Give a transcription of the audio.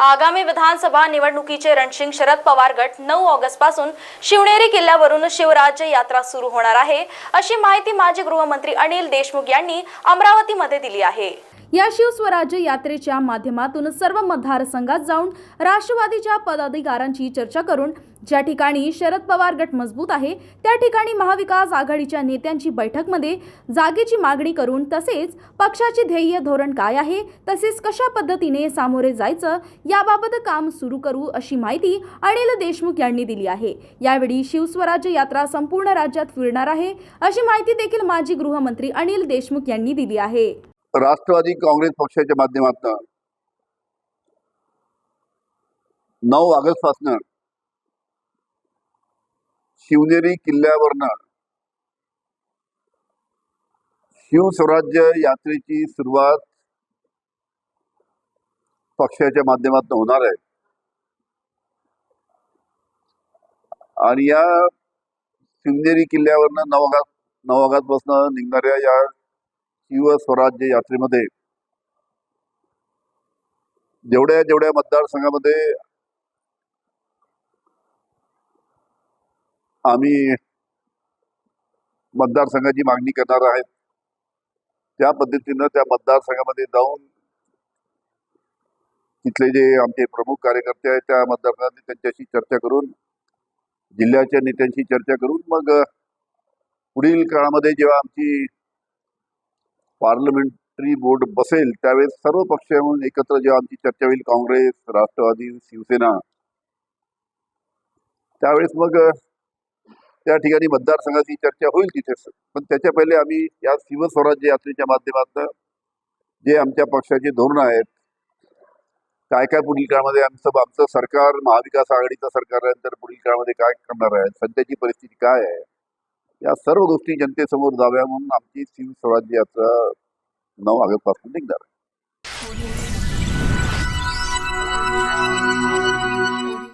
आगामी विधानसभा निवडणुकीचे रणशिंग शरद पवार गट नऊ ऑगस्टपासून शिवनेरी किल्ल्यावरून शिवराज्य यात्रा सुरू होणार आहे अशी माहिती माजी गृहमंत्री अनिल देशमुख यांनी अमरावतीमध्ये दिली आहे. या शिवस्वराज्य यात्रेच्या माध्यमातून सर्व मतदारसंघात जाऊन राष्ट्रवादीच्या पदाधिकाऱ्यांची चर्चा करून ज्या ठिकाणी शरद पवार गट मजबूत आहे त्या ठिकाणी महाविकास आघाडीच्या नेत्यांची बैठकमध्ये जागेची मागणी करून तसेच पक्षाचे ध्येय धोरण काय आहे तसेच कशा पद्धतीने सामोरे जायचं याबाबत काम सुरू करू अशी माहिती अनिल देशमुख यांनी दिली आहे. यावेळी शिवस्वराज्य यात्रा संपूर्ण राज्यात फिरणार आहे अशी माहिती देखील माजी गृहमंत्री अनिल देशमुख यांनी दिली आहे. राष्ट्रवादी काँग्रेस पक्षाच्या माध्यमातून नऊ ऑगस्ट पासन शिवनेरी किल्ल्यावरनं शिवस्वराज्य यात्रेची सुरुवात पक्षाच्या माध्यमातून होणार आहे. आणि या शिवनेरी किल्ल्यावरनं नऊ ऑगस्ट नऊ ऑगस्टपासून निघणाऱ्या या शिवस्वराज्य यात्रेमध्ये जेवढ्या जेवढ्या मतदारसंघामध्ये आम्ही मतदारसंघाची मागणी करणार आहेत त्या पद्धतीनं त्या मतदारसंघामध्ये जाऊन तिथले जे आमचे प्रमुख कार्यकर्ते आहेत त्या मतदारसंघात त्यांच्याशी चर्चा करून जिल्ह्याच्या नेत्यांशी चर्चा करून मग पुढील काळामध्ये जेव्हा आमची पार्लमेंटरी बोर्ड बसेल त्यावेळेस सर्व पक्ष म्हणून एकत्र जेव्हा आमची चर्चा होईल काँग्रेस राष्ट्रवादी शिवसेना त्यावेळेस मग त्या ठिकाणी मतदारसंघाची चर्चा होईल तिथेच पण त्याच्या पहिले आम्ही या शिवस्वराज्य यात्रेच्या माध्यमातून जे आमच्या पक्षाचे धोरण आहेत काय काय पुढील काळामध्ये आमचं आमचं सरकार महाविकास आघाडीचं सरकार आहे तर पुढील काळामध्ये काय करणार आहे सध्याची परिस्थिती काय आहे या सर्व गोष्टी जनतेसमोर जाव्या म्हणून आमची शिवस्वराज्य यात्रा नऊ ऑगस्टपासून निघणार आहे.